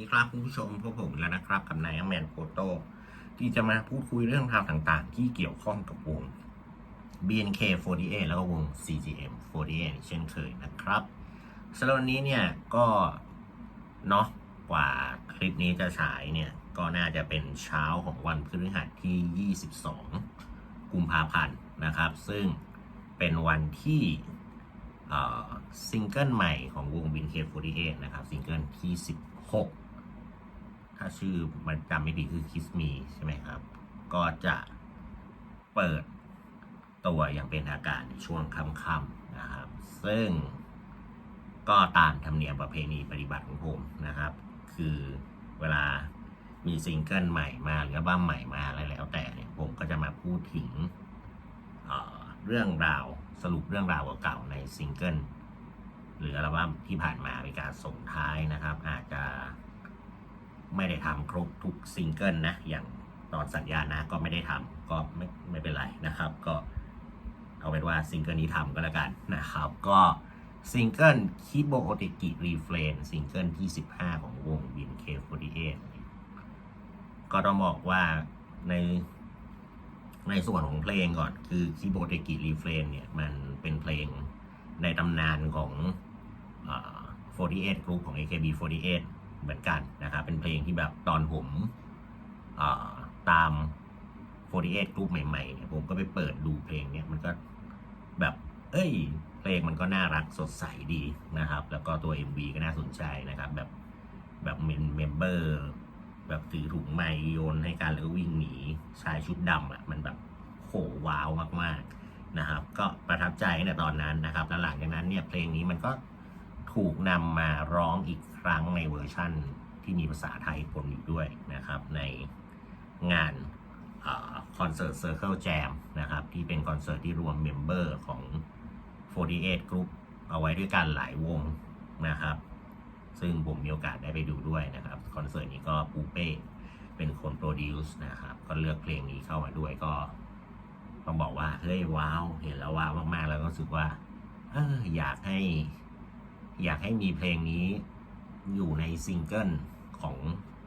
ดีครับคุณผู้ชมพวกผมแล้วนะครับ กับนายแมนโฟโต้ที่จะมาพูดคุยเรื่องราวต่างๆ ที่เกี่ยวข้องกับวง BNK48 แล้วก็วง CGM48 เช่นเคยนะครับสำหรับวันนี้เนี่ยก็เนาะกว่าคลิปนี้จะฉายเนี่ย ก็น่าจะเป็นเช้าของวันพฤหัสที่ 22 กุมภาพันธ์นะครับ ซึ่งเป็นวันที่เอ่อซิงเกิลใหม่ของวง BNK48 นะครับ ซิงเกิลที่ 16 ถ้าชื่อมันจำไม่ผิดคือ Kiss Me ใช่ไหมครับ ก็จะเปิดตัวอย่างเป็นทางการในช่วงค่ำๆนะครับ ซึ่งก็ตามธรรมเนียมประเพณีปฏิบัติของผมนะครับ คือเวลามีซิงเกิลใหม่มาหรืออัลบั้มใหม่มาอะไรแล้วแต่เนี่ยผมก็จะมาพูดถึงเเรื่องราวสรุปเรื่องราวเก่าๆในซิงเกิลหรืออัลบั้มที่ผ่านมาเป็นการส่งท้ายนะครับ อาจจะ ไม่ได้ทำครบทุกซิงเกิลนะ อย่างตอนสัญญานะก็ไม่ได้ทำก็ไม่ไม่เป็นไรนะครับ ก็เอาเป็นว่าซิงเกิลนี้ทำก็แล้วกันนะครับ ก็ซิงเกิลคิโบโอเตกิรีเฟรนซิงเกิลที่ 15 ของวง BNK48 ก็ต้องบอกว่าในในส่วนของเพลงก่อนคือคีโบเตกิรีเฟรนเนี่ย มันเป็นเพลงในตำนานของเอ่อ48กรุ๊ปของ AKB48 เหมือนกันนะครับเป็นเพลงที่แบบตอนผมตาม48กรุ๊ปใหม่ๆเนี่ยผมก็ไปเปิดดูเพลงเนี่ยมันก็แบบ เอ้ย เพลงมันก็น่ารักสดใสดีนะครับ แล้วก็ตัว MV ก็น่าสนใจนะครับ แบบแบบเมมเบอร์แบบถือถุงไมค์โยนให้กันแล้วก็วิ่งหนีชายชุดดำอะมันแบบโหว้าวมากๆนะครับ ก็ประทับใจในตอนนั้นนะครับ แล้วหลังจากนั้นเนี่ยเพลงนี้มันก็ ถูกนำมาร้องอีกครั้งในเวอร์ชั่นที่มีภาษาไทยปนอยู่ด้วยนะครับ ในงานคอนเสิร์ต Circle Jam นะครับ ที่เป็นคอนเสิร์ตที่รวมเมมเบอร์ของ 48 Group เอาไว้ด้วยกันหลายวงนะครับ ซึ่งผมมีโอกาสได้ไปดูด้วยนะครับ คอนเสิร์ตนี้ก็ปูเป้เป็นคนโปรดิวส์นะครับ ก็เลือกเพลงนี้เข้ามาด้วยก็ต้องบอกว่า เฮ้ยว้าว เห็นแล้วว้าวมาก ๆ แล้วก็รู้สึกว่า เอออยากให้ อยากให้มีเพลงนี้อยู่ในซิงเกิลของ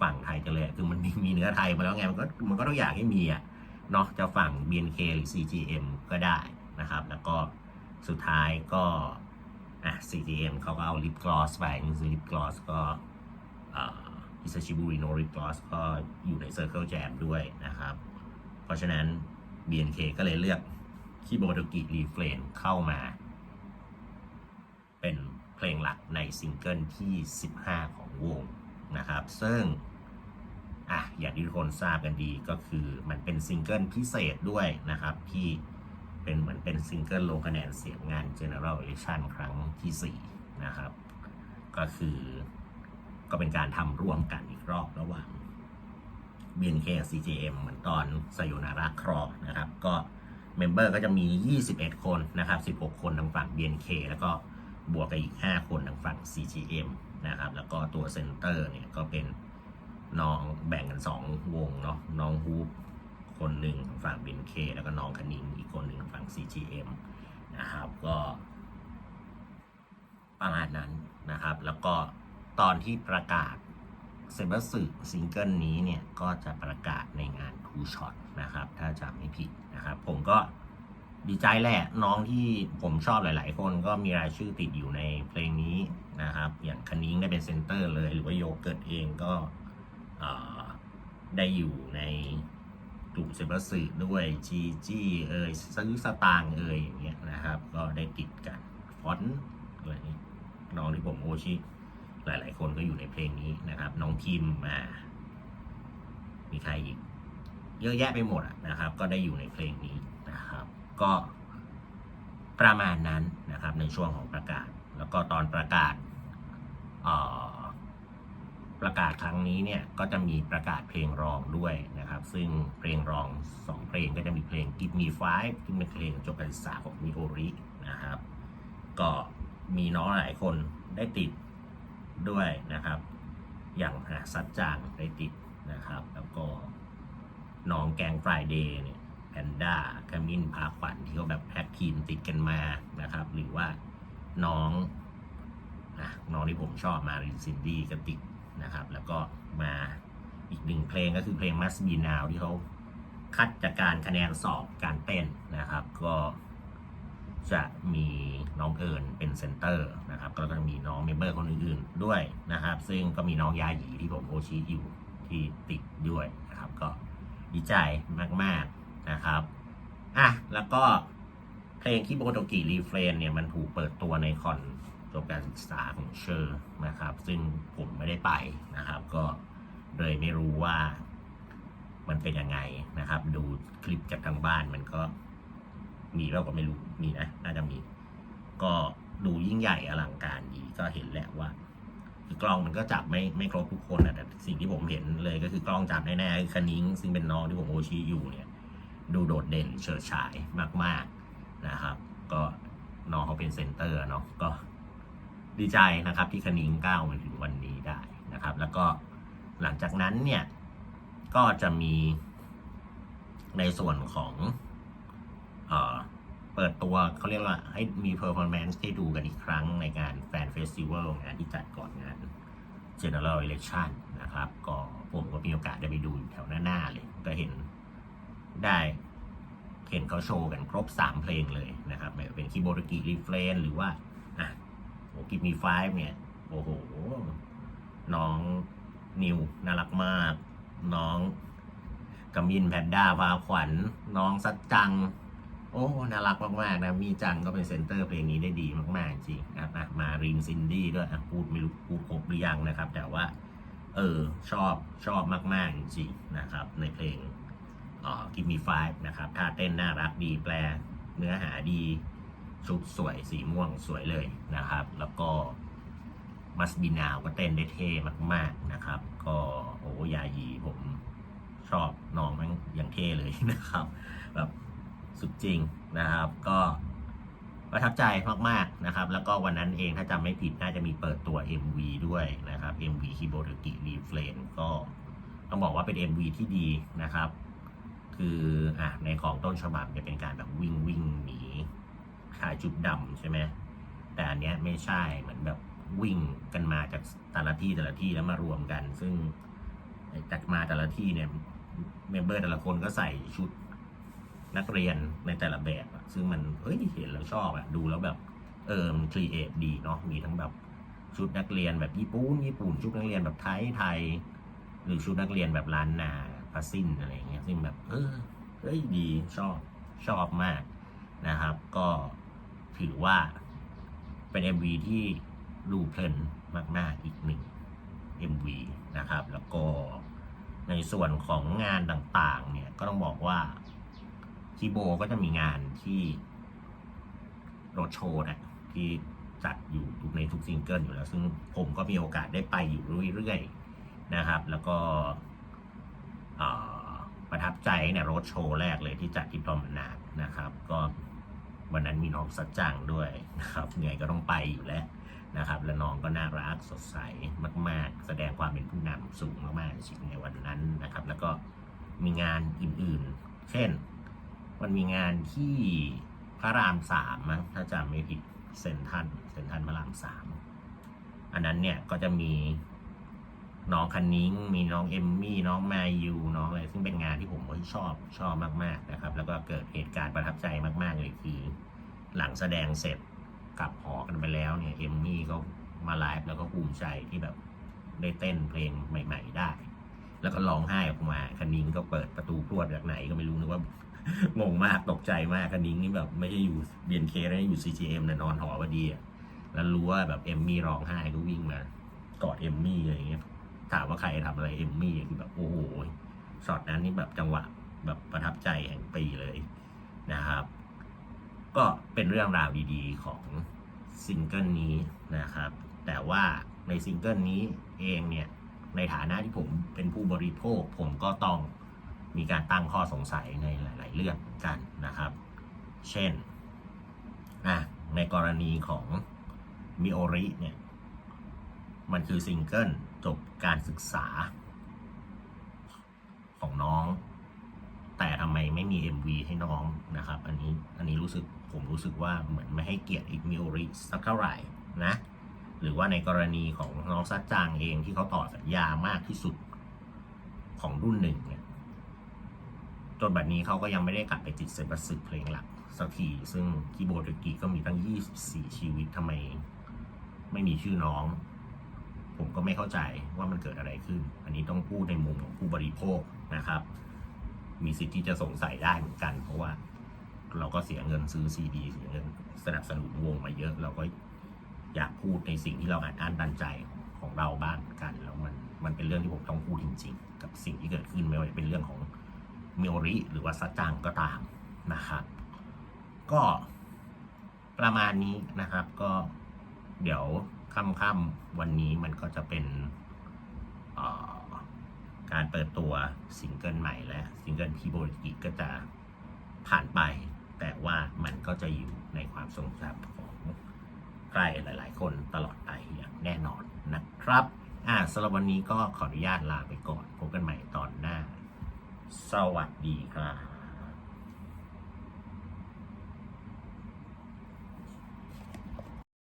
ฝั่งไทยกันเลย คือมันมีมีเนื้อไทยมาแล้วไง มันก็มันก็ต้องอยากให้มีอะเนาะจะฝั่ง BNK หรือ CGM ก็ได้นะครับ แล้วก็สุดท้ายก็อะ CGM เขาก็เอาลิปกลอสไปซึ่งลิปกลอสก็อิซาชิบุริโนลิปกลอสก็อยู่ใน Circle Jam ด้วยนะครับ เพราะฉะนั้น BNK ก็เลยเลือกคีโบโดกิรีเฟรนเข้ามา ลงหลักในซิงเกิลที่ 15 ของวงนะครับ ซึ่งอะอย่างที่ทุกคนทราบกันดีก็คือมันเป็นซิงเกิลพิเศษด้วยนะครับ ที่เป็นเหมือนเป็นซิงเกิลลงคะแนนเสียงงาน General Election ครั้งที่ 4 นะครับ ก็คือก็เป็นการทำร่วมกันอีกรอบระหว่าง BNK CJM เหมือนตอนไซโยนาราครอนะครับ ก็เมมเบอร์ก็จะมี 21 คนนะครับ 16 คนทางฝั่ง BNK แล้วก็ บวกกับอีก 5 คนทางฝั่ง CGM นะครับ แล้วก็ตัวเซนเตอร์เนี่ยก็เป็นน้องแบ่งกัน 2 วงเนาะน้องฮูปคนหนึ่งทางฝั่ง BNK แล้วก็น้องคณิงอีกคนหนึ่งทางฝั่ง CGM นะครับก็ประมาณนั้นนะครับ แล้วก็ตอนที่ประกาศเซเบอร์สึซิงเกิลนี้เนี่ย ก็จะประกาศในงานทูช็อตนะครับ ถ้าจำไม่ผิดนะครับ ผมก็ ดีใจแหละน้องที่ผมชอบหลาย ๆ คนก็มีรายชื่อติดอยู่ในเพลงนี้นะครับ อย่างคณิ้งได้เป็นเซนเตอร์เลยหรือว่าโยเกิร์ตเองก็ได้อยู่ในกลุ่มเซบอร์สึด้วยจีจี้เอ่ยซื้อสตางเอ่ยอย่างเงี้ยนะครับ ก็ได้ติดกันฟอนต์อะไรนี้น้องที่ผมโอชิ หลาย ๆ คนก็อยู่ในเพลงนี้นะครับ น้องพิมมา มีใครอีก เยอะแยะไปหมดอะนะครับ ก็ได้อยู่ในเพลงนี้ ก็ประมาณนั้นนะครับในช่วงของประกาศ แล้วก็ตอนประกาศประกาศครั้งนี้เนี่ยก็จะมีประกาศเพลงรองด้วยนะครับ ซึ่งเพลงรองสองเพลงก็จะมีเพลง Give Me Five ที่เป็นเพลงจบการศึกษาของมิโอรินะครับ ก็มีน้องหลายคนได้ติดด้วยนะครับ อย่างหาซัดจางได้ติดนะครับ แล้วก็น้องแกงฟรายเดย์เนี่ย แพนด้าคมินพาขวัญที่เขาแบบแพ็กทีมติดกันมานะครับ หรือว่าน้องอะน้องที่ผมชอบมารินซินดี้ก็ติดนะครับ แล้วก็มาอีกหนึ่งเพลงก็คือเพลง Must Be Now ที่เขาคัดจากการคะแนนสอบการเต้นนะครับ ก็จะมีน้องเอิญเป็นเซนเตอร์นะครับ ก็จะมีน้องเมมเบอร์คนอื่นๆด้วยนะครับ ซึ่งก็มีน้องยาหยีที่ผมโอชีอยู่ที่ติดด้วยนะครับ ก็ดีใจมากๆ นะครับอะแล้วก็เพลงคิโบโตกิรีเฟรนเนี่ยมันถูกเปิดตัวในคอนจบการศึกษาของเชอร์นะครับ ซึ่งผมไม่ได้ไปนะครับ ก็เลยไม่รู้ว่ามันเป็นยังไงนะครับ ดูคลิปจากทางบ้านมันก็มีเราก็ไม่รู้มีนะน่าจะมี ก็ดูยิ่งใหญ่อลังการดีก็เห็นแหละว่าคือกล้องมันก็จับไม่ไม่ครบทุกคนนะแต่สิ่งที่ผมเห็นเลยก็คือกล้องจับแน่ๆคือคณิ้งซึ่งเป็นน้องที่ผมโอชีอยู่เนี่ย ดูโดดเด่นเฉิดฉายมาก ๆนะครับ ก็น้องเขาเป็นเซนเตอร์เนาะก็ดีใจนะครับที่คณิงก้าวมาถึงวันนี้ได้นะครับ แล้วก็หลังจากนั้นเนี่ยก็จะมีในส่วนของเออเปิดตัวเขาเรียกว่าให้มีเพอร์ฟอร์แมนซ์ให้ดูกันอีกครั้งในงานแฟนเฟสติวัลงานที่จัดก่อนงาน General Election นะครับ ก็ผมก็มีโอกาสได้ไปดูอยู่แถวหน้าๆเลย ก็เห็น ได้เห็นเขาโชว์กันครบ 3 เพลงเลยนะครับไม่ว่าเป็นคีโบรกิรีเฟรนหรือว่าอะโอ้กิมีไฟเนี่ย โอ้โห น้องนิวน่ารักมาก น้องกามินแพนด้าพาขวัญ น้องสัจจัง โอ้น่ารักมากๆนะ มีจังก็เป็นเซนเตอร์เพลงนี้ได้ดีมากๆจริงนะครับนะมารินซินดี้ด้วยพูดไม่รู้พูดครบหรือยังนะครับ แต่ว่า เออ ชอบชอบมากๆจริงนะครับ ในเพลง อ่อ Give Me Five นะครับท่าเต้นน่ารักดีแปลเนื้อหาดี ชุดสวยสีม่วงสวยเลยนะครับ แล้วก็มัสบินาวก็เต้นได้เท่มาก ๆนะครับ ก็โอ้ยายีผมชอบน้องมันอย่างเท่เลยนะครับแบบสุดจริงนะครับ ก็ประทับใจมากๆนะครับ แล้วก็วันนั้นเองถ้าจำไม่ผิดน่าจะมีเปิดตัว MV ด้วยนะครับ MV คิโบ o กิรีเฟลนก็ต้องบอกว่าเป็น MV ที่ดีนะครับ คืออะในของต้นฉบับจะเป็นการแบบวิ่งวิ่งหนีชายจุดดำใช่ไหมแต่อันเนี้ยไม่ใช่เหมือนแบบวิ่งกันมาจากแต่ละที่แต่ละที่แล้วมารวมกัน ซึ่งจากมาแต่ละที่เนี่ยเมมเบอร์แต่ละคนก็ใส่ชุดนักเรียนในแต่ละแบบ ซึ่งมันเฮ้ยเห็นแล้วชอบอะดูแล้วแบบเออมันครีเอทดีเนาะมีทั้งแบบชุดนักเรียนแบบญี่ปุ่นญี่ปุ่นชุดนักเรียนแบบไทยไทย หรือชุดนักเรียนแบบล้านนา พาซินอะไรอย่างเงี้ยซึ่งแบบเออเฮ้ยดีชอบชอบมากนะครับ ก็ถือว่าเป็น MV ที่ดูเพลินมากๆอีกหนึ่ง MV นะครับ แล้วก็ในส่วนของงานต่างๆ เนี่ยก็ต้องบอกว่าคีโบก็จะมีงานที่รถโชว์นะที่จัดอยู่ทุกในทุกซิงเกิลอยู่แล้ว ซึ่งผมก็มีโอกาสได้ไปอยู่เรื่อยๆนะครับ แล้วก็ ประทับใจเนี่ยรถโชว์แรกเลยที่จัดที่พรอมนาดนะครับ ก็วันนั้นมีน้องสัจจังด้วยนะครับไงก็ต้องไปอยู่แล้วนะครับ และน้องก็น่ารักสดใสมาก ๆ แสดงความเป็นผู้นำสูงมากๆจริงในวันนั้นนะครับ แล้วก็มีงานอื่นๆ เช่น มันมีงานที่พระรามสามมั้งถ้าจำไม่ผิดเซนทันเซนทันพระรามสามอันนั้นเนี่ยก็จะมี น้องคันนิ้ง มีน้องเอมมี่ น้องมายูน้องอะไร ซึ่งเป็นงานที่ผมชอบชอบมากๆนะครับ แล้วก็เกิดเหตุการณ์ประทับใจมากๆเลยคือหลังแสดงเสร็จกลับหอกันไปแล้วเนี่ยเอมมี่ก็มาไลฟ์แล้วก็ภูมิใจที่แบบได้เต้นเพลงใหม่ ๆ ได้ แล้วก็ร้องไห้ออกมาคันนิ้งก็เปิดประตูพรวดจากไหนก็ไม่รู้นึกว่างงมากตกใจมากคันนิ้งนี่แบบไม่ใช่อยู่เบียนเคนะอยู่ CGM นะนอนหอพอดีแล้วรู้ว่าแบบเอมมี่ร้องไห้ก็วิ่งมากอดเอมมี่อะไรอย่างเงี้ย ถามว่าใครทำอะไรเอมมี่คือแบบโอ้โหช็อตนั้นนี่แบบจังหวะแบบประทับใจแห่งปีเลยนะครับ ก็เป็นเรื่องราวดีๆของซิงเกิลนี้นะครับ แต่ว่าในซิงเกิลนี้เองเนี่ยในฐานะที่ผมเป็นผู้บริโภค ผมก็ต้องมีการตั้งข้อสงสัยในหลาย ๆ เรื่องกันนะครับ เช่นอะในกรณีของมิโอริเนี่ย มันคือซิงเกิล จบการศึกษา ของน้อง แต่ทำไมไม่มี MV ให้น้องนะครับ อันนี้อันนี้รู้สึกผมรู้สึกว่าเหมือนไม่ให้เกียรติอีกมิโอริสักเท่าไหร่นะ หรือว่าในกรณีของน้องซัดจางเองที่เขาต่อสัญญามากที่สุดของรุ่นหนึ่งเนี่ยจนแบบนี้เขาก็ยังไม่ได้กลับไปติดเซนบัสึกเพลงหลักสักทีซึ่งคีย์บอร์ดกีก็มีตั้ง 24 ชีวิตทำไมไม่มีชื่อน้อง ผมก็ไม่เข้าใจว่ามันเกิดอะไรขึ้น อันนี้ต้องพูดในมุมของผู้บริโภคนะครับ มีสิทธิ์ที่จะสงสัยได้เหมือนกัน เพราะว่าเราก็เสียเงินซื้อซีดีเสียเงินสนับสนุนวงมาเยอะ เราก็อยากพูดในสิ่งที่เราอ่านอ่านดันใจของเราบ้างกัน แล้วมันมันเป็นเรื่องที่ผมต้องพูดจริง ๆ กับสิ่งที่เกิดขึ้นไม่ว่าจะเป็นเรื่องของเมโอริหรือว่าซัจจังก็ตามนะครับก็ประมาณนี้นะครับก็เดี๋ยว ค่ำๆวันนี้มันก็จะเป็นการเปิดตัวซิงเกิลใหม่และซิงเกิลพีโบริกิก็จะผ่านไป แต่ว่ามันก็จะอยู่ในความทรงจำของใครหลาย ๆ คนตลอดไปอย่างแน่นอนนะครับอ่าสำหรับวันนี้ก็ขออนุญาตลาไปก่อนพบกันใหม่ตอนหน้า สวัสดีครับ